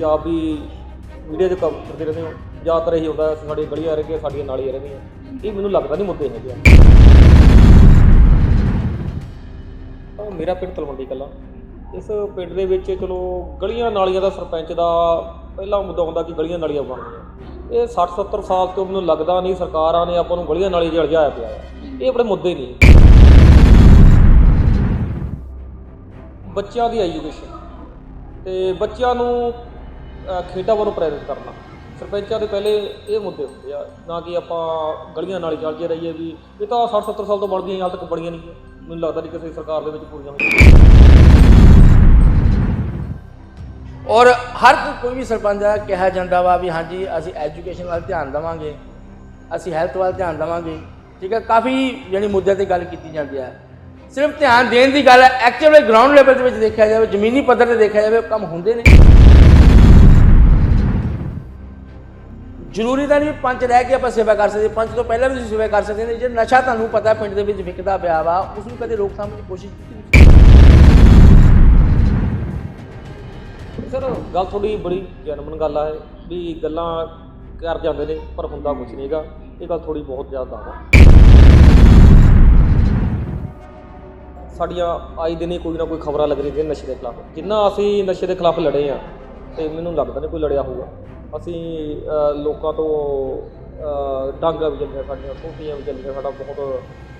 ਤੁਸੀਂ ਆਪ ਵੀ ਮੀਡੀਆ 'ਚ ਕੰਮ ਕਰਦੇ ਰਹਿੰਦੇ ਹੋ, ਜ਼ਿਆਦਾਤਰ ਇਹੀ ਹੁੰਦਾ ਸਾਡੀਆਂ ਗਲੀਆਂ ਰਹਿ ਗਈਆਂ ਸਾਡੀਆਂ ਨਾਲੀਆਂ ਰਹਿੰਦੀਆਂ। ਇਹ ਮੈਨੂੰ ਲੱਗਦਾ ਨਹੀਂ ਮੁੱਦੇ ਹੈਗੇ ਆ। ਤਾਂ ਮੇਰਾ ਪਿੰਡ ਤਲਵੰਡੀ ਕਲਾਂ। ਇਸ ਪਿੰਡ ਦੇ ਵਿੱਚ ਚਲੋ ਗਲੀਆਂ ਨਾਲੀਆਂ ਦਾ ਸਰਪੰਚ ਦਾ ਪਹਿਲਾ ਮੁੱਦਾ ਹੁੰਦਾ ਕਿ ਗਲੀਆਂ ਨਾਲੀਆਂ ਬਣਨੀਆਂ ਇਹ 60 70 ਸਾਲ ਤੋਂ ਮੈਨੂੰ ਲੱਗਦਾ ਨਹੀਂ ਸਰਕਾਰਾਂ ਨੇ ਆਪਾਂ ਨੂੰ ਗਲੀਆਂ ਨਾਲੀਆਂ 'ਚ ਉਲਝਾਇਆ ਪਿਆ ਹੈ। ਇਹ ਆਪਣੇ ਮੁੱਦੇ ਨਹੀਂ। ਬੱਚਿਆਂ ਦੀ ਐਜੂਕੇਸ਼ਨ ਤੇ ਬੱਚਿਆਂ ਨੂੰ ਅ, ਖੇਡਾਂ ਵੱਲੋਂ ਪ੍ਰੇਰਿਤ ਕਰਨਾ। ਸਰਪੰਚਾਂ ਦੇ ਪਹਿਲੇ ਇਹ ਮੁੱਦੇ ਹੁੰਦੇ ਆ ਨਾ ਕਿ ਆਪਾਂ ਗਲੀਆਂ ਨਾਲ ਚੱਲਦੇ ਰਹੀਏ ਵੀ ਇਹ ਤਾਂ 60 70 ਸਾਲ ਤੋਂ ਬਣਦੀਆਂ ਹਾਲ ਤੱਕ ਬਣੀਆਂ ਨਹੀਂ ਮੈਨੂੰ ਲੱਗਦਾ ਨਹੀਂ ਕਿਸੇ ਸਰਕਾਰ ਦੇ ਵਿੱਚ ਪੂਰੀਆਂ ਹੋਈਆਂ ਔਰ ਹਰ ਕੋਈ- ਕੋਈ ਵੀ ਸਰਪੰਚ ਆ ਕਿਹਾ ਜਾਂਦਾ ਵਾ ਵੀ ਹਾਂਜੀ ਅਸੀਂ ਐਜੂਕੇਸ਼ਨ ਵੱਲ ਧਿਆਨ ਦੇਵਾਂਗੇ ਅਸੀਂ ਹੈਲਥ ਵੱਲ ਧਿਆਨ ਦੇਵਾਂਗੇ ਠੀਕ ਹੈ ਕਾਫੀ ਜਿਹੜੀ ਮੁੱਦਿਆਂ ਤੇ ਗੱਲ ਕੀਤੀ ਜਾਂਦੀ ਹੈ ਸਿਰਫ ਧਿਆਨ ਦੇਣ ਦੀ ਗੱਲ ਹੈ ਐਕਚੁਅਲੀ ਗਰਾਊਂਡ ਲੈਵਲ ਦੇ ਵਿੱਚ ਦੇਖਿਆ ਜਾਵੇ ਜ਼ਮੀਨੀ ਪੱਧਰ ਤੇ ਦੇਖਿਆ ਜਾਵੇ ਉਹ ਕੰਮ ਹੁੰਦੇ ਨੇ। ਜ਼ਰੂਰੀ ਤਾਂ ਨਹੀਂ ਵੀ ਪੰਚ ਰਹਿ ਕੇ ਆਪਾਂ ਸੇਵਾ ਕਰ ਸਕਦੇ ਪੰਚ ਤੋਂ ਪਹਿਲਾਂ ਵੀ ਤੁਸੀਂ ਸੇਵਾ ਕਰ ਸਕਦੇ ਨੇ ਜੇ ਨਸ਼ਾ ਤੁਹਾਨੂੰ ਪਤਾ ਪਿੰਡ ਦੇ ਵਿੱਚ ਵਿਕਦਾ ਪਿਆ ਵਾ, ਉਸ ਨੂੰ ਕਦੇ ਰੋਕਥਾਮ ਦੀ ਕੋਸ਼ਿਸ਼ ਕੀਤੀ। ਸਰ, ਗੱਲ ਥੋੜੀ ਬੜੀ ਜਨਮਨ ਗੱਲ ਆ ਵੀ ਗੱਲਾਂ ਕਰ ਜਾਂਦੇ ਨੇ, ਪਰ ਹੁੰਦਾ ਕੁਝ ਨਹੀਂਗਾ ਇਹ ਗੱਲ ਥੋੜੀ ਬਹੁਤ ਜ਼ਿਆਦਾ ਆ ਸਾਡੀਆਂ ਆਈ ਦਿਨੇ ਕੋਈ ਨਾ ਕੋਈ ਖਬਰਾਂ ਲੱਗ ਰਹੀਆਂ ਨੇ ਨਸ਼ੇ ਦੇ ਖਿਲਾਫ। ਜਿੰਨਾ ਅਸੀਂ ਨਸ਼ੇ ਦੇ ਖਿਲਾਫ ਲੜੇ ਆ, ਤੇ ਮੈਨੂੰ ਲੱਗਦਾ ਨਹੀਂ ਕੋਈ ਲੜਿਆ ਹੋਊਗਾ। ਅਸੀਂ ਲੋਕਾਂ ਤੋਂ ਅ, ਡਾਂਗਾਂ ਵੀ ਚੱਲੀਆਂ ਸਾਡੀਆਂ ਸੋਟੀਆਂ ਵੀ ਚੱਲੀਆਂ ਸਾਡਾ ਬਹੁਤ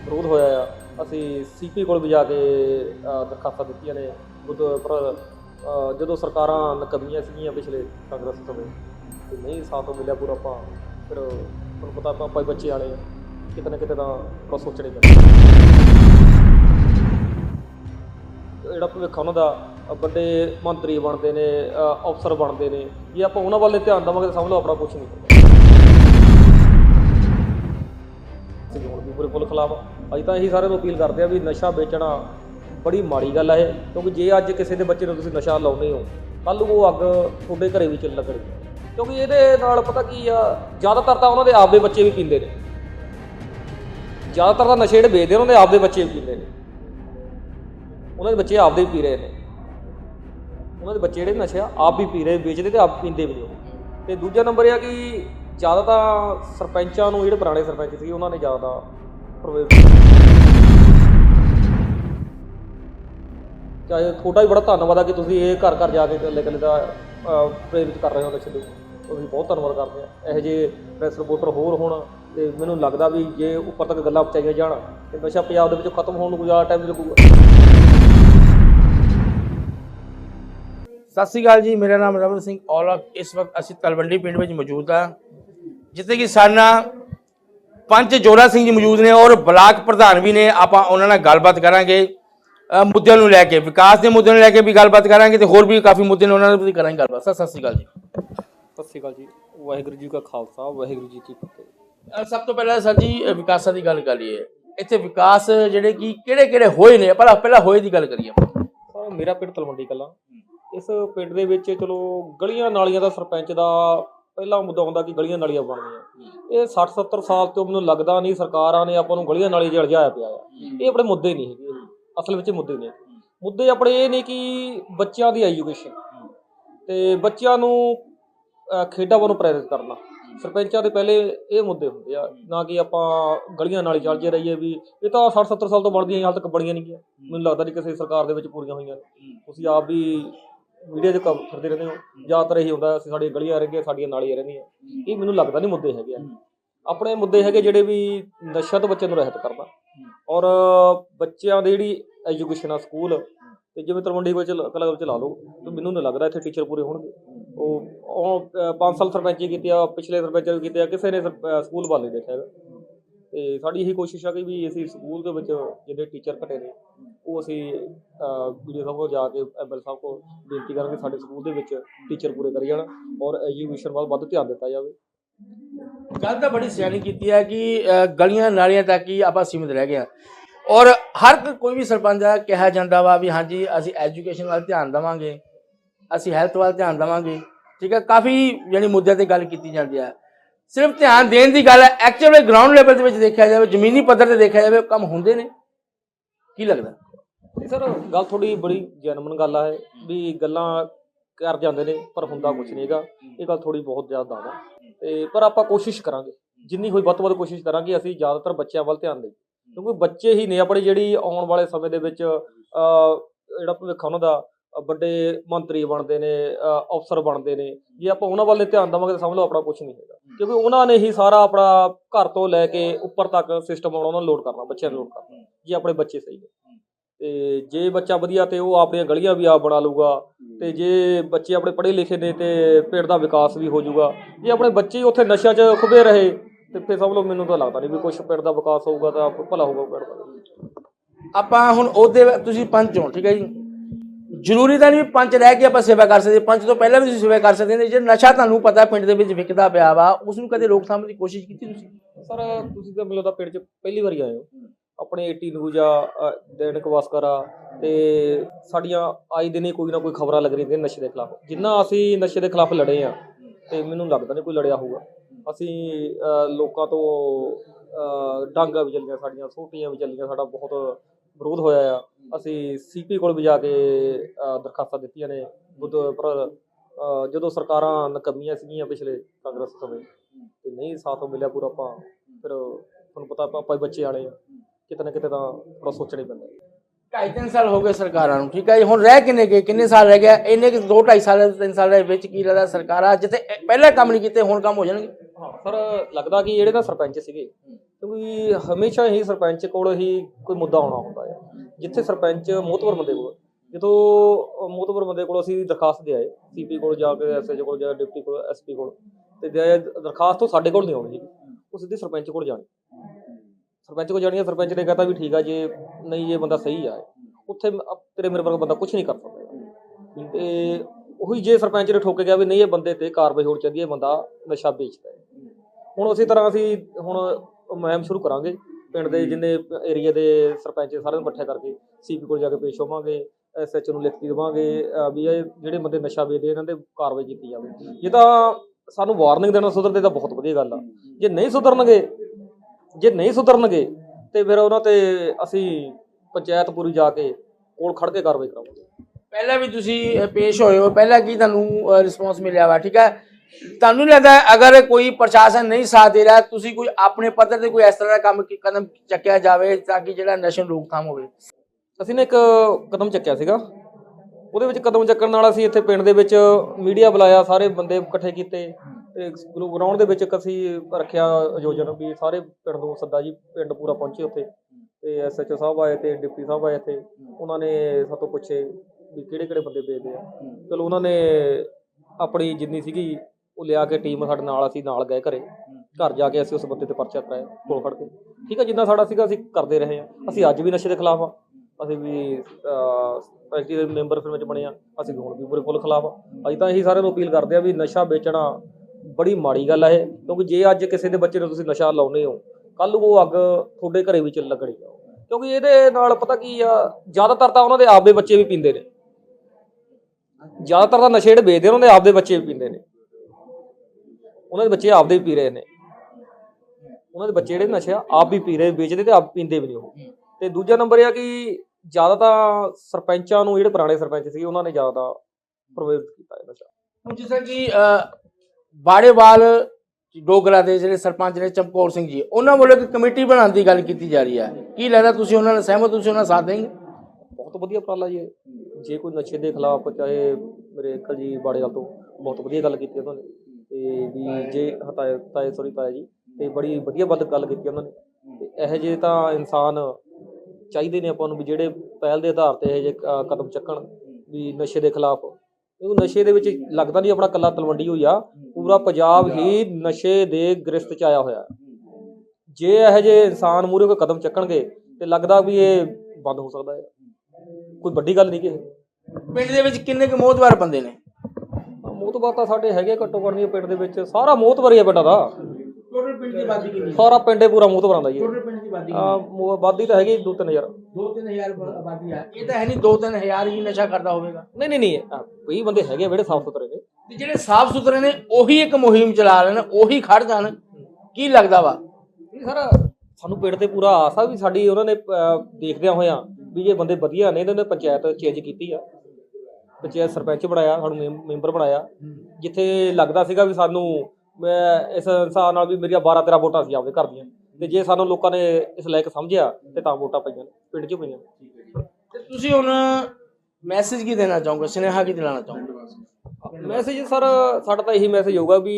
ਵਿਰੋਧ ਹੋਇਆ ਆ। ਅਸੀਂ ਸੀਪੀ ਕੋਲ ਵੀ ਜਾ ਕੇ ਦਰਖਾਸਤਾਂ ਦਿੱਤੀਆਂ ਨੇ। ਬੁੱਧ ਪਰ ਜਦੋਂ ਸਰਕਾਰਾਂ ਨਕਮੀਆਂ ਸੀਗੀਆਂ ਪਿਛਲੇ ਕਾਂਗਰਸ ਸਮੇਂ ਤੇ ਨਹੀਂ ਸਾਥ ਮਿਲਿਆ ਪੂਰਾ ਆਪਾਂ ਫਿਰ ਤੁਹਾਨੂੰ ਪਤਾ ਆਪਾਂ ਭਾਈ ਬੱਚੇ ਵਾਲੇ ਆ ਕਿਤੇ ਨਾ ਕਿਤੇ ਤਾਂ ਥੋੜ੍ਹਾ ਸੋਚਣੇ ਪੈਂਦਾ ਜਿਹੜਾ ਭਵਿੱਖ ਉਹਨਾਂ ਦਾ ਵੱਡੇ ਮੰਤਰੀ ਬਣਦੇ ਨੇ ਅਫਸਰ ਬਣਦੇ ਨੇ। ਜੇ ਆਪਾਂ ਉਹਨਾਂ ਵੱਲ ਧਿਆਨ ਦੇਵਾਂਗੇ ਤਾਂ ਸਮਝ ਲਓ ਆਪਣਾ ਕੁਝ ਨਹੀਂ ਅਸੀਂ ਹੁਣ ਵੀ ਪੂਰੇ ਫੁੱਲ ਖਿਲਾਫ ਆ। ਅਸੀਂ ਤਾਂ ਇਹੀ ਸਾਰਿਆਂ ਨੂੰ ਅਪੀਲ ਕਰਦੇ ਆ ਵੀ ਨਸ਼ਾ ਵੇਚਣਾ ਬੜੀ ਮਾੜੀ ਗੱਲ ਹੈ ਇਹ, ਕਿਉਂਕਿ ਜੇ ਅੱਜ ਕਿਸੇ ਦੇ ਬੱਚੇ ਨੂੰ ਤੁਸੀਂ ਨਸ਼ਾ ਲਾਉਂਦੇ ਹੋ ਕੱਲ ਉਹ ਅੱਗ ਤੁਹਾਡੇ ਘਰੇ ਵੀ ਚੱਲ ਲੱਗਣੀ ਕਿਉਂਕਿ ਇਹਦੇ ਨਾਲ ਪਤਾ ਕੀ ਆ, ਜ਼ਿਆਦਾਤਰ ਤਾਂ ਉਹਨਾਂ ਦੇ ਆਪਦੇ ਬੱਚੇ ਵੀ ਪੀਂਦੇ ਨੇ। ਜ਼ਿਆਦਾਤਰ ਤਾਂ ਨਸ਼ੇ ਜਿਹੜੇ ਵੇਚਦੇ ਉਹਨਾਂ ਦੇ ਆਪਦੇ ਬੱਚੇ ਵੀ ਪੀਂਦੇ ਨੇ। ਉਹਨਾਂ ਦੇ ਬੱਚੇ ਆਪਦੇ ਵੀ ਪੀ ਰਹੇ ਨੇ। ਉਹਨਾਂ ਦੇ ਬੱਚੇ ਜਿਹੜੇ ਨਸ਼ਾ ਆਪ ਵੀ ਪੀ ਰਹੇ, ਵੇਚਦੇ ਤੇ ਆਪ ਪੀਂਦੇ ਵੀ ਨੇ ਉਹ। ਤੇ ਦੂਜਾ ਨੰਬਰ ਇਹ ਆ ਕਿ ਜ਼ਿਆਦਾ ਤਾਂ ਸਰਪੰਚਾਂ ਨੂੰ, ਜਿਹੜੇ ਪੁਰਾਣੇ ਸਰਪੰਚ ਸੀ ਉਹਨਾਂ ਨੇ ਜ਼ਿਆਦਾ ਪ੍ਰਵੇਸ਼ ਚਾਹੇ ਤੁਹਾਡਾ ਵੀ ਬੜਾ ਧੰਨਵਾਦ ਆ ਕਿ ਤੁਸੀਂ ਇਹ ਘਰ ਘਰ ਜਾ ਕੇ ਇਕੱਲੇ ਇਕੱਲੇ ਦਾ ਪ੍ਰੇਰਿਤ ਕਰ ਰਹੇ ਹੋ ਨਸ਼ੇ ਨੂੰ ਤੁਸੀਂ ਬਹੁਤ ਧੰਨਵਾਦ ਕਰਦੇ ਆ। ਇਹੋ ਜਿਹੇ ਪ੍ਰੈਸ ਰਿਪੋਰਟਰ ਹੋਰ ਹੋਣ ਤੇ ਮੈਨੂੰ ਲੱਗਦਾ ਵੀ ਜੇ ਉੱਪਰ ਤੱਕ ਗੱਲਾਂ ਪਹੁੰਚਾਈਆਂ ਜਾਣ ਤੇ ਨਸ਼ਾ ਪੰਜਾਬ ਦੇ ਵਿੱਚੋਂ ਖਤਮ ਹੋਣ ਨੂੰ ਕੋਈ ਜ਼ਿਆਦਾ ਟਾਈਮ ਨਹੀਂ ਲੱਗੂਗਾ। ਸਤਿ ਸ਼੍ਰੀ ਅਕਾਲ ਜੀ ਮੇਰਾ ਨਾਮ ਰਮਨ ਸਿੰਘ ਔਲਖ ਇਸ ਵਕਤ ਅਸੀਂ ਤਲਵੰਡੀ ਪਿੰਡ ਵਿੱਚ ਮੌਜੂਦ ਹਾਂ ਜਿੱਥੇ ਕਿ ਸਾਡਾ ਪੰਚ ਜੋਰਾ ਸਿੰਘ ਜੀ ਮੌਜੂਦ ਨੇ ਔਰ ਬਲਾਕ ਪ੍ਰਧਾਨ ਵੀ ਨੇ। ਆਪਾਂ ਉਹਨਾਂ ਨਾਲ ਗੱਲਬਾਤ ਕਰਾਂਗੇ। ਮੁੱਦਿਆਂ ਨੂੰ ਲੈ ਕੇ ਵਿਕਾਸ ਦੇ ਮੁੱਦਿਆਂ ਨੂੰ ਲੈ ਕੇ ਵੀ ਗੱਲਬਾਤ ਕਰਾਂਗੇ ਤੇ ਹੋਰ ਵੀ ਕਾਫੀ ਮੁੱਦੇ ਨੇ ਉਹਨਾਂ ਨਾਲ ਵੀ ਕਰਾਂਗੇ ਗੱਲਬਾਤ। ਸਤਿ ਸ਼੍ਰੀ ਅਕਾਲ ਜੀ। ਸਤਿ ਸ਼੍ਰੀ ਅਕਾਲ ਜੀ। ਵਾਹਿਗੁਰੂ ਜੀ ਕਾ ਖਾਲਸਾ ਵਾਹਿਗੁਰੂ ਜੀ ਕੀ ਫਤਿਹ। ਸਭ ਤੋਂ ਪਹਿਲਾਂ ਸਰ ਜੀ ਵਿਕਾਸਾਂ ਦੀ ਗੱਲ ਕਰੀਏ। ਇੱਥੇ ਵਿਕਾਸ ਜਿਹੜੇ ਕਿ ਕਿਹੜੇ ਕਿਹੜੇ ਹੋਏ ਨੇ? ਪਹਿਲਾਂ ਪਹਿਲਾਂ ਹੋਏ ਦੀ ਗੱਲ ਕਰੀਏ ਸਰ ਮੇਰਾ ਪਿੰਡ ਤਲਵੰਡੀ ਕਲਾਂ। ਇਸ ਪਿੰਡ ਦੇ ਵਿੱਚ ਚਲੋ ਗਲੀਆਂ ਨਾਲੀਆਂ ਦਾ ਸਰਪੰਚ ਦਾ ਪਹਿਲਾ ਮੁੱਦਾ ਹੁੰਦਾ ਕਿ ਗਲੀਆਂ ਨਾਲੀਆਂ ਬਣਨੀਆਂ ਇਹ 60 70 ਸਾਲ ਤੋਂ ਮੈਨੂੰ ਲੱਗਦਾ ਨਹੀਂ ਸਰਕਾਰਾਂ ਨੇ ਆਪਾਂ ਨੂੰ ਗਲੀਆਂ ਨਾਲੀਆਂ 'ਚ ਉਲਝਾਇਆ ਪਿਆ ਆ। ਇਹ ਆਪਣੇ ਮੁੱਦੇ ਨਹੀਂ ਹੈਗੇ। ਅਸਲ ਵਿੱਚ ਮੁੱਦੇ ਨੇ। ਮੁੱਦੇ ਆਪਣੇ ਇਹ ਨੇ ਕਿ ਬੱਚਿਆਂ ਦੀ ਐਜੂਕੇਸ਼ਨ ਤੇ ਬੱਚਿਆਂ ਨੂੰ ਖੇਡਾਂ ਵੱਲੋਂ ਪ੍ਰੇਰਿਤ ਕਰਨਾ। ਸਰਪੰਚਾਂ ਦੇ ਪਹਿਲੇ ਇਹ ਮੁੱਦੇ ਹੁੰਦੇ ਆ ਨਾ ਕਿ ਆਪਾਂ ਗਲੀਆਂ ਨਾਲ ਹੀ ਚੱਲਦੇ ਰਹੀਏ ਵੀ ਇਹ ਤਾਂ 60 70 ਸਾਲ ਤੋਂ ਬਣਦੀਆਂ ਹਾਲ ਤੱਕ ਬਣੀਆਂ ਨਹੀਂ ਗਈਆਂ ਮੈਨੂੰ ਲੱਗਦਾ ਨਹੀਂ ਕਿਸੇ ਸਰਕਾਰ ਦੇ ਵਿੱਚ ਪੂਰੀਆਂ ਹੋਈਆਂ। ਤੁਸੀਂ ਆਪ ਵੀ ਮੀਡੀਆ 'ਚ ਕੰਮ ਕਰਦੇ ਰਹਿੰਦੇ ਹੋ। ਜ਼ਿਆਦਾਤਰ ਇਹੀ ਹੁੰਦਾ ਅਸੀਂ ਸਾਡੀਆਂ ਗਲੀਆਂ ਰਹਿੰਦੀਆਂ ਸਾਡੀਆਂ ਨਾਲੀਆਂ ਰਹਿੰਦੀਆਂ। ਇਹ ਮੈਨੂੰ ਲੱਗਦਾ ਨਹੀਂ ਮੁੱਦੇ ਹੈਗੇ ਆ। ਆਪਣੇ ਮੁੱਦੇ ਹੈਗੇ ਜਿਹੜੇ ਵੀ ਨਸ਼ਾ ਤੋਂ ਬੱਚੇ ਨੂੰ ਰਹਿਤ ਕਰਨਾ। ਔਰ ਬੱਚਿਆਂ ਦੀ ਜਿਹੜੀ ਐਜੂਕੇਸ਼ਨ ਆ ਸਕੂਲ ਤੇ ਜਿਵੇਂ ਤਲਵੰਡੀ ਵਿੱਚ ਕਲਾ ਵਿੱਚ ਲਾ ਲਓ ਤੇ ਮੈਨੂੰ ਨਹੀਂ ਲੱਗਦਾ ਇੱਥੇ ਟੀਚਰ ਪੂਰੇ ਹੋਣਗੇ। ਉਹ ਉਹ 5 ਸਾਲ ਸਰਪੰਚੀ ਕੀਤੀ ਆ ਪਿਛਲੇ ਸਰਪੰਚਾਂ ਵੀ ਕੀਤੇ ਆ ਕਿਸੇ ਨੇ ਸਕੂਲ ਵੱਲ ਨਹੀਂ ਦੇਖਿਆ ਤੇ ਸਾਡੀ ਇਹੀ ਕੋਸ਼ਿਸ਼ ਆ ਕਿ ਵੀ ਅਸੀਂ ਸਕੂਲ ਦੇ ਵਿੱਚ ਜਿਹੜੇ ਟੀਚਰ ਘਟੇ ਨੇ ਉਹ ਅਸੀਂ ਵੀਡੀਓ ਸਾਹਿਬ ਕੋਲ ਜਾ ਕੇ ਐਮਐਲ ਸਾਹਿਬ ਕੋਲ ਬੇਨਤੀ ਕਰਾਂਗੇ ਸਾਡੇ ਸਕੂਲ ਦੇ ਵਿੱਚ ਟੀਚਰ ਪੂਰੇ ਕਰੀ ਜਾਣ ਔਰ ਐਜੂਕੇਸ਼ਨ ਵੱਲ ਵੱਧ ਧਿਆਨ ਦਿੱਤਾ ਜਾਵੇ। ਗੱਲ ਤਾਂ ਬੜੀ ਸਿਆਣੀ ਕੀਤੀ ਹੈ ਕਿ ਗਲੀਆਂ ਨਾਲੀਆਂ ਤੱਕ ਹੀ ਆਪਾਂ ਸੀਮਿਤ ਰਹਿ ਗਏ ਹਾਂ। ਔਰ ਹਰ ਕੋਈ- ਵੀ ਸਰਪੰਚ ਆ ਕਿਹਾ ਜਾਂਦਾ ਵਾ ਵੀ ਹਾਂਜੀ, ਅਸੀਂ ਐਜੂਕੇਸ਼ਨ ਵੱਲ ਧਿਆਨ ਦੇਵਾਂਗੇ, ਅਸੀਂ ਹੈਲਥ ਵੱਲ ਧਿਆਨ ਦੇਵਾਂਗੇ, ਠੀਕ ਹੈ, ਕਾਫੀ ਜਿਹੜੀ ਮੁੱਦਿਆਂ ਤੇ ਗੱਲ ਕੀਤੀ ਜਾਂਦੀ ਹੈ। ਸਿਰਫ ਧਿਆਨ ਦੇਣ ਦੀ ਗੱਲ ਹੈ ਐਕਚੁਅਲੀ ਗਰਾਊਂਡ ਲੈਵਲ ਦੇ ਵਿੱਚ ਦੇਖਿਆ ਜਾਵੇ, ਜ਼ਮੀਨੀ ਪੱਧਰ ਤੇ ਦੇਖਿਆ ਜਾਵੇ ਕੰਮ ਹੁੰਦੇ ਨੇ। ਕੀ ਲੱਗਦਾ? ਨਹੀਂ ਸਰ, ਗੱਲ ਥੋੜੀ ਬੜੀ ਜੈਨੂਇਨ ਗੱਲ ਆ ਇਹ, ਵੀ ਗੱਲਾਂ ਕਰ ਜਾਂਦੇ ਨੇ, ਪਰ ਹੁੰਦਾ ਕੁਝ ਨਹੀਂ ਹੈਗਾ। ਇਹ ਗੱਲ ਥੋੜੀ ਬਹੁਤ ਜ਼ਿਆਦਾ ਦਾਦਾ ਤੇ ਪਰ ਆਪਾਂ ਕੋਸ਼ਿਸ਼ ਕਰਾਂਗੇ। ਜਿੰਨੀ ਹੋਈ ਵੱਧ ਤੋਂ ਵੱਧ ਕੋਸ਼ਿਸ਼ ਕਰਾਂਗੇ ਅਸੀਂ ਜ਼ਿਆਦਾਤਰ ਬੱਚਿਆਂ ਵੱਲ ਧਿਆਨ ਦੇਈਏ। ਕਿਉਂਕਿ ਬੱਚੇ ਹੀ ਨੇ ਆਪਣੀ ਜਿਹੜੀ ਆਉਣ ਵਾਲੇ ਸਮੇਂ ਦੇ ਵਿੱਚ ਜਿਹੜਾ ਭਵਿੱਖ ਉਹਨਾਂ ਦਾ ਵੱਡੇ ਮੰਤਰੀ ਬਣਦੇ ਨੇ ਅਫਸਰ ਬਣਦੇ ਨੇ। ਜੇ ਆਪਾਂ ਉਹਨਾਂ ਵੱਲ ਧਿਆਨ ਦੇਵਾਂਗੇ ਤਾਂ ਸਮਝ ਲਓ ਆਪਣਾ ਕੁਝ ਨਹੀਂ ਹੈਗਾ। ਕਿਉਂਕਿ ਉਹਨਾਂ ਨੇ ਹੀ ਸਾਰਾ ਆਪਣਾ ਘਰ ਤੋਂ ਲੈ ਕੇ ਉੱਪਰ ਤੱਕ ਸਿਸਟਮ ਆਉਣਾ ਉਹਨਾਂ ਨੂੰ ਲੋਡ ਕਰਨਾ, ਬੱਚਿਆਂ ਨੂੰ ਲੋਡ ਕਰਨਾ। ਜੇ ਆਪਣੇ ਬੱਚੇ ਸਹੀ ਨੇ। ਤੇ ਜੇ ਬੱਚਾ ਵਧੀਆ ਤੇ ਉਹ ਆਪਣੀਆਂ ਗਲੀਆਂ ਵੀ ਆਪ ਬਣਾ ਲੂਗਾ ਤੇ ਜੇ ਬੱਚੇ ਆਪਣੇ ਪੜ੍ਹੇ ਲਿਖੇ ਨੇ ਤੇ ਪਿੰਡ ਦਾ ਵਿਕਾਸ ਵੀ ਹੋ ਜਾਊਗਾ ਜੇ ਆਪਣੇ ਬੱਚੇ ਹੀ ਉੱਥੇ ਨਸ਼ਿਆਂ 'ਚ ਖੁੱਬੇ ਰਹੇ ਤੇ ਫਿਰ ਸਮਝ ਲਓ ਮੈਨੂੰ ਤਾਂ ਲੱਗਦਾ ਨਹੀਂ ਵੀ ਕੁਝ ਪਿੰਡ ਦਾ ਵਿਕਾਸ ਹੋਊਗਾ ਤਾਂ ਭਲਾ ਹੋਊਗਾ ਪਿੰਡ ਦਾ। ਆਪਾਂ ਹੁਣ ਉਹਦੇ ਤੁਸੀਂ ਪੰਚ ਹੋ ਠੀਕ ਹੈ ਜੀ। ਜ਼ਰੂਰੀ ਤਾਂ ਨਹੀਂ ਵੀ ਪੰਚ ਰਹਿ ਕੇ ਆਪਾਂ ਸੇਵਾ ਕਰ ਸਕਦੇ। ਪੰਚ ਤੋਂ ਪਹਿਲਾਂ ਵੀ ਤੁਸੀਂ ਸੇਵਾ ਕਰ ਸਕਦੇ ਨੇ। ਜੇ ਨਸ਼ਾ ਤੁਹਾਨੂੰ ਪਤਾ ਪਿੰਡ ਦੇ ਵਿੱਚ ਵਿਕਦਾ ਪਿਆ ਵਾ ਉਸ ਨੂੰ ਕਦੇ ਰੋਕਥਾਮ ਦੀ ਕੋਸ਼ਿਸ਼ ਕੀਤੀ ਤੁਸੀਂ? ਸਰ ਤੁਸੀਂ ਤਾਂ ਮੈਨੂੰ ਤਾਂ ਪਿੰਡ 'ਚ ਪਹਿਲੀ ਵਾਰੀ ਆਏ ਹੋ। ਆਪਣੇ 18 ਨਿਊਜ਼ ਆ ਦੈਨਿਕ ਵਾਸਕਰ ਆ ਤੇ ਸਾਡੀਆਂ ਆਈ ਦਿਨੇ ਕੋਈ ਨਾ ਕੋਈ ਖਬਰਾਂ ਲੱਗ ਰਹੀਆਂ ਨੇ ਨਸ਼ੇ ਦੇ ਖਿਲਾਫ। ਜਿੰਨਾ ਅਸੀਂ ਨਸ਼ੇ ਦੇ ਖਿਲਾਫ ਲੜੇ ਆ ਤੇ ਮੈਨੂੰ ਲੱਗਦਾ ਨਹੀਂ ਕੋਈ ਲੜਿਆ ਹੋਊਗਾ। ਅਸੀਂ ਲੋਕਾਂ ਤੋਂ ਅ, ਡਾਂਗਾ ਵੀ ਚੱਲੀਆਂ ਸਾਡੀਆਂ ਸੋਟੀਆਂ ਵੀ ਚੱਲੀਆਂ ਸਾਡਾ ਬਹੁਤ ਵਿਰੋਧ ਹੋਇਆ ਆ। ਅਸੀਂ ਸੀਪੀ ਕੋਲ ਵੀ ਜਾ ਕੇ ਦਰਖਾਸਤਾਂ ਦਿੱਤੀਆਂ ਨੇ। ਬੁੱਧ ਪਰ ਜਦੋਂ ਸਰਕਾਰਾਂ ਨਕਮੀਆਂ ਸੀਗੀਆਂ ਪਿਛਲੇ ਕਾਂਗਰਸ ਸਮੇਂ ਤੇ ਨਹੀਂ ਸਾਥ ਮਿਲਿਆ ਪੂਰਾ ਆਪਾਂ ਫਿਰ ਤੁਹਾਨੂੰ ਪਤਾ ਆਪਾਂ ਆਪਾਂ ਬੱਚੇ ਵਾਲੇ ਆ। ਕਿਤੇ ਨਾ ਕਿਤੇ ਤਾਂ ਥੋੜਾ ਸੋਚਣਾ ਹੀ ਪੈਂਦਾ। ਢਾਈ ਤਿੰਨ ਸਾਲ ਹੋ ਗਏ ਸਰਕਾਰਾਂ ਨੂੰ ਠੀਕ ਹੈ ਜੀ? ਹੁਣ ਰਹਿ ਕਿੰਨੇ ਗਏ ਕਿੰਨੇ ਸਾਲ ਰਹਿ ਗਿਆ? ਇੰਨੇ ਕਿ 2 2.5 ਸਾਲ ਤਿੰਨ ਸਾਲ ਦੇ ਵਿੱਚ ਕੀ ਲੱਗਦਾ ਸਰਕਾਰਾਂ ਜਿੱਥੇ ਪਹਿਲਾਂ ਕੰਮ ਨਹੀਂ ਕੀਤੇ ਹੁਣ ਕੰਮ ਹੋ ਜਾਣਗੇ। ਸਰ ਲੱਗਦਾ ਕਿ ਜਿਹੜੇ ਤਾਂ ਸਰਪੰਚ ਸੀਗੇ ਕਿਉਂਕਿ ਹਮੇਸ਼ਾ ਹੀ ਸਰਪੰਚ ਕੋਲ ਹੀ ਕੋਈ ਮੁੱਦਾ ਆਉਣਾ ਹੁੰਦਾ ਹੈ। ਜਿੱਥੇ ਸਰਪੰਚ ਮੋਤਬਰ ਬੰਦੇ ਕੋਲ ਜਦੋਂ ਮੋਤਬਰ ਬੰਦੇ ਕੋਲ ਅਸੀਂ ਦਰਖਾਸਤ ਦੇ ਆਏ ਸੀਪੀ ਕੋਲ ਜਾ ਕੇ ਐਸਐਚ ਕੋਲ ਜਾ ਡਿਪਟੀ ਕੋਲ ਐਸਪੀ ਕੋਲ ਤੇ ਦਰਖਾਸਤ ਤੋਂ ਸਾਡੇ ਕੋਲ ਨਹੀਂ ਆਉਣੀ ਜੀ ਉਹ ਸਿੱਧੀ ਸਰਪੰਚ ਕੋਲ ਜਾਣੀ। ਸਰਪੰਚ ਕੋਲ ਜਾਣੀਆਂ, ਸਰਪੰਚ ਨੇ ਕਹਤਾ ਵੀ ਠੀਕ ਆ, ਜੇ ਨਹੀਂ ਇਹ ਬੰਦਾ ਸਹੀ ਆ, ਉੱਥੇ ਮ- ਅਪ- ਤੇਰੇ ਮੇਰੇ ਵਰਗਾ ਬੰਦਾ ਕੁਝ ਨਹੀਂ ਕਰ ਸਕਦਾ। ਤੇ ਉਹੀ ਜੇ ਸਰਪੰਚ ਨੇ ਠੋਕ ਗਿਆ ਵੀ ਨਹੀਂ, ਇਹ ਬੰਦੇ ਤੇ ਕਾਰਵਾਈ ਹੋਣੀ ਚਾਹੀਦੀ ਹੈ ਇਹ ਬੰਦਾ ਨਸ਼ਾ ਵੇਚਦਾ ਹੈ। ਹੁਣ ਉਸੇ ਤਰ੍ਹਾਂ ਅਸੀਂ ਹੁਣ ਮੁਹਿੰਮ ਸ਼ੁਰੂ ਕਰਾਂਗੇ, ਪਿੰਡ ਦੇ ਜਿੰਨੇ ਏਰੀਆ ਦੇ ਸਰਪੰਚ ਸਾਰਿਆਂ ਨੂੰ ਇਕੱਠੇ ਕਰਕੇ ਸੀਪੀ ਕੋਲ ਜਾ ਕੇ ਪੇਸ਼ ਹੋਵਾਂਗੇ ਐਸਐਚ ਨੂੰ ਲਿਖਤੀ ਦੇਵਾਂਗੇ, ਅਹ ਵੀ ਇਹ ਜਿਹੜੇ ਬੰਦੇ ਨਸ਼ਾ ਵੇਚਦੇ ਇਹਨਾਂ ਤੇ ਕਾਰਵਾਈ ਕੀਤੀ ਜਾਵੇ। ਜੇ ਤਾਂ ਸਾਨੂੰ ਵਾਰਨਿੰਗ ਦੇਣਾ ਸੁਧਰਦੇ ਤਾਂ ਬਹੁਤ ਵਧੀਆ ਗੱਲ ਆ। ਜੇ ਨਹੀਂ ਸੁਧਰਨਗੇ ਜੇ ਨਹੀਂ ਸੁਧਰਨਗੇ ਤੇ ਫਿਰ ਉਹਨਾਂ ਤੇ ਅਸੀਂ ਪੰਚਾਇਤ ਪੂਰੀ ਜਾ ਕੇ ਕੋਲ ਖੜ ਕੇ ਕਾਰਵਾਈ ਕਰਾਵਾਂਗੇ। ਪਹਿਲਾਂ ਵੀ ਤੁਸੀਂ ਪੇਸ਼ ਹੋਏ ਹੋ ਪਹਿਲਾਂ ਕੀ ਤੁਹਾਨੂੰ ਰਿਸਪੌਂਸ ਮਿਲਿਆ ਵਾ ਠੀਕ ਹੈ? ਤੁਹਾਨੂੰ ਨਹੀਂ ਲੱਗਦਾ ਅਗਰ ਕੋਈ ਪ੍ਰਸ਼ਾਸਨ ਨਹੀਂ ਸਾਥ ਦੇ ਰਿਹਾ ਤੁਸੀਂ ਕੋਈ ਆਪਣੇ ਪੱਧਰ ਤੇ ਕੋਈ ਇਸ ਤਰ੍ਹਾਂ ਦਾ ਕੰਮ ਕਦਮ ਚੱਕਿਆ ਜਾਵੇ ਤਾਂ ਕਿ ਜਿਹੜਾ ਨਸ਼ਾ ਰੋਕਥਾਮ ਹੋਵੇ? ਅਸੀਂ ਨੇ ਇੱਕ ਕਦਮ ਚੱਕਿਆ ਸੀਗਾ। ਉਹਦੇ ਵਿੱਚ ਕਦਮ ਚੱਕਣ ਨਾਲ ਅਸੀਂ ਇੱਥੇ ਪਿੰਡ ਦੇ ਵਿੱਚ ਮੀਡੀਆ ਬੁਲਾਇਆ ਸਾਰੇ ਬੰਦੇ ਇਕੱਠੇ ਕੀਤੇ। ਗਰਾਊਂਡ ਦੇ ਵਿੱਚ ਇੱਕ ਅਸੀਂ ਰੱਖਿਆ ਆਯੋਜਨ ਵੀ ਸਾਰੇ ਪਿੰਡ ਨੂੰ ਸੱਦਾ ਜੀ, ਪਿੰਡ ਪੂਰਾ ਪਹੁੰਚੇ ਉੱਥੇ। ਤੇ ਐਸਐਚਓ ਸਾਹਿਬ ਆਏ ਤੇ ਡਿਪਟੀ ਸਾਹਿਬ ਆਏ ਇੱਥੇ। ਉਹਨਾਂ ਨੇ ਸਾਤੋਂ ਪੁੱਛੇ ਵੀ ਕਿਹੜੇ ਕਿਹੜੇ ਬੰਦੇ ਵੇਚਦੇ ਆ। ਚਲੋ ਉਹਨਾਂ ਨੇ ਆਪਣੀ ਜਿੰਨੀ ਸੀਗੀ, ਉਹ ਲਿਆ ਕੇ ਟੀਮ ਸਾਡੇ ਨਾਲ, ਅਸੀਂ ਨਾਲ ਗਏ ਘਰੇ। ਘਰ ਜਾ ਕੇ ਅਸੀਂ ਉਸ ਬੰਦੇ ਤੇ ਪਰਚਾ ਕਰਾਇਆ, ਕੋਲ ਖੜ ਕੇ। ਠੀਕ ਹੈ ਜਿੰਨਾ ਸਾਡਾ ਸੀਗਾ, ਅਸੀਂ ਕਰਦੇ ਰਹੇ ਹਾਂ ਅਸੀਂ ਅੱਜ ਵੀ ਨਸ਼ੇ ਦੇ ਖਿਲਾਫ ਆ। ਅਸੀਂ ਵੀ ਐਸਟੀ ਮੈਂਬਰ ਫਿਰ ਵਿੱਚ ਬਣੇ ਆ। ਅਸੀਂ ਹੁਣ ਵੀ ਪੂਰੇ ਫੁੱਲ ਖਿਲਾਫ ਆ। ਅਸੀਂ ਤਾਂ ਇਹੀ ਸਾਰਿਆਂ ਨੂੰ ਅਪੀਲ ਕਰਦੇ ਆ ਵੀ ਨਸ਼ਾ ਵੇਚਣਾ ਬੜੀ ਮਾੜੀ ਗੱਲ ਹੈ ਕਿਉਂਕਿ ਜੇ ਅੱਜ ਕਿਸੇ ਦੇ ਬੱਚੇ ਨੂੰ ਤੁਸੀਂ ਨਸ਼ਾ ਲਾਉਨੇ ਹੋ ਕੱਲ ਨੂੰ ਉਹ ਅੱਗ ਤੁਹਾਡੇ ਘਰੇ ਵੀ ਚੱਲ ਲੱਗਣੀ ਆ ਕਿਉਂਕਿ ਇਹਦੇ ਨਾਲ ਪਤਾ ਕੀ ਆ, ਜ਼ਿਆਦਾਤਰ ਤਾਂ ਉਹਨਾਂ ਦੇ ਆਪਦੇ ਬੱਚੇ ਵੀ ਪੀਂਦੇ ਨੇ। ਜ਼ਿਆਦਾਤਰ ਤਾਂ ਨਸ਼ੇ ਜਿਹੜੇ ਵੇਚਦੇ ਉਹਨਾਂ ਦੇ ਆਪਦੇ ਬੱਚੇ ਵੀ ਪੀਂਦੇ ਨੇ। ਉਹਨਾਂ ਦੇ ਬੱਚੇ ਆਪਦੇ ਵੀ ਪੀ ਰਹੇ ਨੇ। ਉਹਨਾਂ ਦੇ ਬੱਚੇ ਜਿਹੜੇ ਨਸ਼ਾ ਆਪ ਵੀ ਪੀ ਰਹੇ, ਵੇਚਦੇ ਤੇ ਆਪ ਪੀਂਦੇ ਵੀ ਨਹੀਂ ਉਹ। ਤੇ ਦੂਜਾ ਨੰਬਰ ਇਹ ਆ ਕਿ ਜ਼ਿਆਦਾ ਤਾਂ ਸਰਪੰਚਾਂ ਨੂੰ, ਜਿਹੜੇ ਪੁਰਾਣੇ ਸਰਪੰਚ ਸੀ ਉਹਨਾਂ ਨੇ ਜ਼ਿਆਦਾ ਪ੍ਰਭਾਵਿਤ ਕੀਤਾ ਇਹ ਨਸ਼ਾ। ਹੁਣ ਜਿਸ ਕਿ ਬਾੜੇਵਾਲ ਡੋਗਰਾ ਦੇ ਜਿਹੜੇ ਸਰਪੰਚ ਨੇ ਚਮਕੌਰ ਸਿੰਘ ਜੀ, ਉਹਨਾਂ ਵੱਲੋਂ ਇੱਕ ਕਮੇਟੀ ਬਣਾਉਣ ਦੀ ਗੱਲ ਕੀਤੀ ਜਾ ਰਹੀ ਹੈ। ਕੀ ਲੱਗਦਾ ਤੁਸੀਂ ਉਹਨਾਂ ਨਾਲ ਸਹਿਮਤ ਤੁਸੀਂ ਉਹਨਾਂ ਸਾਥ ਦੇਂਗੇ ਬਹੁਤ ਵਧੀਆ ਉਪਰਾਲਾ ਜੀ ਇਹ। ਜੇ ਕੋਈ ਨਸ਼ੇ ਦੇ ਖਿਲਾਫ ਚਾਹੇ ਮੇਰੇ ਅੰਕਲ ਜੀ ਬਾੜੇਵਾਲ ਤੋਂ ਬਹੁਤ ਵਧੀਆ ਗੱਲ ਕੀਤੀ ਉਹਨਾਂ ਨੇ। ਤੇ ਵੀ ਜੇ ਹਤਾਏ ਤਾਏ ਸੋਰੀ ਤਾਇਆ ਜੀ। ਤੇ ਬੜੀ ਵਧੀਆ ਵੱਧ ਗੱਲ ਕੀਤੀ ਉਹਨਾਂ ਨੇ। ਤੇ ਇਹੋ ਜਿਹੇ ਤਾਂ ਇਨਸਾਨ ਚਾਹੀਦੇ ਨੇ ਆਪਾਂ ਨੂੰ ਵੀ ਜਿਹੜੇ ਪਹਿਲ ਦੇ ਆਧਾਰ ਤੇ ਇਹੋ ਜਿਹੇ ਕ- ਕਦਮ ਚੱਕਣ ਵੀ ਨਸ਼ੇ ਦੇ ਖਿਲਾਫ। ਉਹ ਨਸ਼ੇ ਦੇ ਵਿੱਚ ਲੱਗਦਾ ਨਹੀਂ ਆਪਣਾ ਕੱਲਾ ਤਲਵੰਡੀ ਹੋਈ ਆ। ਪੂਰਾ ਪੰਜਾਬ ਹੀ ਨਸ਼ੇ ਦੇ ਗ੍ਰਿਸਤ ਚ ਆਇਆ ਹੋਇਆ। ਜੇ ਇਹੋ ਜਿਹੇ ਇਨਸਾਨ ਮੂਹਰੇ ਕੋਈ ਕਦਮ ਚੱਕਣਗੇ ਤੇ ਲੱਗਦਾ ਵੀ ਇਹ ਬੰਦ ਹੋ ਸਕਦਾ ਹੈ। ਕੋਈ ਵੱਡੀ ਗੱਲ ਨਹੀਂ ਕਿ ਪਿੰਡ ਦੇ ਵਿੱਚ ਕਿੰਨੇ ਕੁ ਮੋਹਤਵਾਰ ਬੰਦੇ ਨੇ? ਮੋਤਬਰ ਤਾਂ ਸਾਡੇ ਹੈਗੇ ਘੱਟੋ ਘੱਟ ਨਹੀਂ ਪਿੰਡ ਦੇ ਵਿੱਚ ਸਾਰਾ ਮੋਤਬਰ ਹੀ ਆ ਪਿੰਡ ਦਾ। ਟੋਟਲ ਪਿੰਡ ਦੀ ਆਬਾਦੀ ਕਿੰਨੀ ਸਾਰਾ ਪਿੰਡੇ ਪੂਰਾ ਮੋਤਬਰਾਂ ਦਾ ਜੀ ਟੋਟਲ ਪਿੰਡ ਦੀ ਆਬਾਦੀ ਤਾਂ ਹੈਗੀ 2-3000 2-3000 ਆਬਾਦੀ ਆ। ਇਹ ਤਾਂ ਹੈ ਨਹੀਂ 2-3000 ਹੀ ਨਸ਼ਾ ਕਰਦਾ ਹੋਵੇਗਾ। ਨਹੀਂ ਨਹੀਂ ਨਹੀਂ ਆ, ਕਈ ਬੰਦੇ ਹੈਗੇ ਜਿਹੜੇ ਸਾਫ਼ ਸੁਥਰੇ ਨੇ। ਤੇ ਜਿਹੜੇ ਸਾਫ਼ ਸੁਥਰੇ ਨੇ ਉਹੀ ਇੱਕ ਮੁਹਿੰਮ ਚਲਾ ਨੇ ਉਹੀ ਖੜ ਜਾਣ। ਕੀ ਲੱਗਦਾ ਵਾ? ਸਰ ਸਾਨੂੰ ਪਿੰਡ ਤੇ ਪੂਰਾ ਆਸ ਆ ਵੀ ਸਾਡੀ ਉਹਨਾਂ ਨੇ ਦੇਖਦਿਆਂ ਹੋਇਆਂ ਵੀ ਜੇ ਬੰਦੇ ਵਧੀਆ ਨੇ ਇਹਨਾਂ ਨੇ ਪੰਚਾਇਤ ਚੇਂਜ ਕੀਤੀ ਆ। ਪੰਚਾਇਤ ਸਰਪੰਚ ਬਣਾਇਆ ਸਾਨੂੰ ਮੈਂਬ- ਮੈਂਬਰ ਬਣਾਇਆ। ਜਿੱਥੇ ਲੱਗਦਾ ਸੀਗਾ ਵੀ ਸਾਨੂੰ ਮੈਂ ਇਸ ਹਿਸਾਬ ਨਾਲ ਵੀ ਮੇਰੀਆਂ 12 13 ਵੋਟਾਂ ਸੀ ਆਪਦੇ ਘਰ ਦੀਆਂ। ਤੇ ਜੇ ਸਾਨੂੰ ਲੋਕਾਂ ਨੇ ਇਸ ਲਾਇਕ ਸਮਝਿਆ ਤੇ ਤਾਂ ਵੋਟਾਂ ਪਈਆਂ ਪਿੰਡ 'ਚ ਪਈਆਂ। ਤੇ ਤੁਸੀਂ ਹੁਣ ਮੈਸੇਜ ਕੀ ਦੇਣਾ ਚਾਹੋਗੇ? ਸੁਨੇਹਾ ਕੀ ਦਿਲਾਣਾ ਚਾਹੋਗੇ? ਮੈਸੇਜ ਸਰ, ਸਾਡਾ ਤਾਂ ਇਹੀ ਮੈਸੇਜ ਹੋਊਗਾ ਵੀ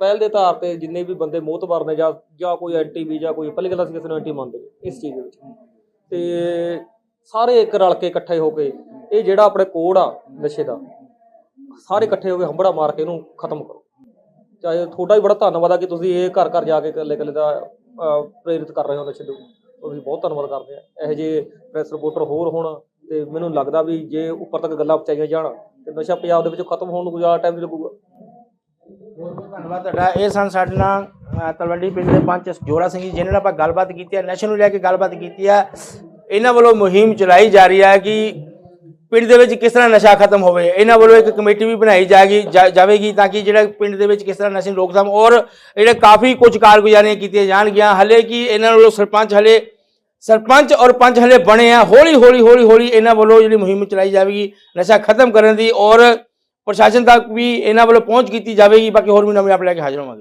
ਪਹਿਲ ਦੇ ਆਧਾਰ ਤੇ ਜਿੰਨੇ ਵੀ ਬੰਦੇ ਮੋਹਤਬਾਰ ਨੇ ਜਾਂ ਜਾਂ ਕੋਈ ਐਂਟੀ ਵੀ ਜਾਂ ਕੋਈ, ਪਹਿਲੀ ਗੱਲ ਅਸੀਂ ਕਿਸੇ ਨੂੰ ਐਂਟੀ ਮੰਨਦੇ ਇਸ ਚੀਜ਼ ਦੇ ਵਿੱਚ। ਤੇ ਸਾਰੇ ਇੱਕ ਰਲ ਕੇ ਇਕੱਠੇ ਹੋ ਕੇ, ਇਹ ਜਿਹੜਾ ਆਪਣੇ ਕੋਡ ਆ ਨਸ਼ੇ ਦਾ, ਸਾਰੇ ਇਕੱਠੇ ਹੋ ਕੇ ਹੰਬੜਾ ਮਾਰ ਕੇ ਇਹਨੂੰ ਖਤਮ ਕਰੋ। ਚਾਹੇ ਤੁਹਾਡਾ ਵੀ ਬੜਾ ਧੰਨਵਾਦ ਆ ਕਿ ਤੁਸੀਂ ਇਹ ਘਰ ਘਰ ਜਾ ਕੇ ਇਕੱਲੇ ਇਕੱਲੇ ਦਾ ਪ੍ਰੇਰਿਤ ਕਰ ਰਹੇ ਹੋ ਨਸ਼ੇ ਨੂੰ। ਤੁਸੀਂ ਬਹੁਤ ਧੰਨਵਾਦ ਕਰਦੇ ਆ। ਇਹੋ ਜਿਹੇ ਪ੍ਰੈਸ ਰਿਪੋਰਟਰ ਹੋਰ ਹੋਣ ਤੇ ਮੈਨੂੰ ਲੱਗਦਾ ਵੀ ਜੇ ਉੱਪਰ ਤੱਕ ਗੱਲਾਂ ਪਹੁੰਚਾਈਆਂ ਜਾਣ, ਤੇ ਨਸ਼ਾ ਪੰਜਾਬ ਦੇ ਵਿੱਚੋਂ ਖਤਮ ਹੋਣ ਨੂੰ ਜ਼ਿਆਦਾ ਟਾਈਮ ਨਹੀਂ ਲੱਗੂਗਾ। ਧੰਨਵਾਦ ਤੁਹਾਡਾ। ਇਹ ਸਨ ਸਾਡੇ ਨਾਲ ਤਲਵੰਡੀ ਪਿੰਡ ਦੇ ਪੰਚ ਜੋਰਾ ਸਿੰਘ ਜੀ ਜਿਹਨਾਂ ਨਾਲ ਆਪਾਂ ਗੱਲਬਾਤ ਕੀਤੀ ਹੈ, ਨਸ਼ੇ ਨੂੰ ਲੈ ਕੇ ਗੱਲਬਾਤ ਕੀਤੀ ਹੈ। ਇਹਨਾਂ ਵੱਲੋਂ ਮੁਹਿੰਮ ਚਲਾਈ ਜਾ ਰਹੀ ਹੈ ਕਿ ਪਿੰਡ ਦੇ ਵਿੱਚ ਕਿਸ ਤਰ੍ਹਾਂ ਨਸ਼ਾ ਖਤਮ ਹੋਵੇ। ਇਹਨਾਂ ਵੱਲੋਂ ਇੱਕ ਕਮੇਟੀ ਵੀ ਬਣਾਈ ਜਾਏਗੀ ਜਾ- ਜਾਵੇਗੀ ਤਾਂ ਕਿ ਜਿਹੜਾ ਪਿੰਡ ਦੇ ਵਿੱਚ ਕਿਸ ਤਰ੍ਹਾਂ ਨਸ਼ੇ ਨੂੰ ਰੋਕਥਾਮ ਔਰ ਜਿਹੜੇ ਕਾਫੀ ਕੁਝ ਕਾਰਗੁਜ਼ਾਰੀਆਂ ਕੀਤੀਆਂ ਜਾਣਗੀਆਂ। ਹਲੇ ਕਿ ਇਹਨਾਂ ਵੱਲੋਂ ਸਰਪੰਚ ਹਲੇ ਸਰਪੰਚ ਔਰ ਪੰਚ ਹਲੇ ਬਣੇ ਆ, ਹੌਲੀ ਹੌਲੀ ਹੌਲੀ ਹੌਲੀ ਇਹਨਾਂ ਵੱਲੋਂ ਜਿਹੜੀ ਮੁਹਿੰਮ ਚਲਾਈ ਜਾਵੇਗੀ, ਨਸ਼ਾ ਖਤਮ ਕਰਨ ਦੀ ਔਰ ਪ੍ਰਸ਼ਾਸਨ ਤੱਕ ਵੀ ਇਹਨਾਂ ਵੱਲੋਂ ਪਹੁੰਚ ਕੀਤੀ ਜਾਵੇਗੀ, ਬਾਕੀ ਹੋਰ ਵੀ ਨਵੇਂ ਆਪ ਲੈ ਕੇ ਹਾਜ਼ਰ ਹੋਵਾਂਗੇ।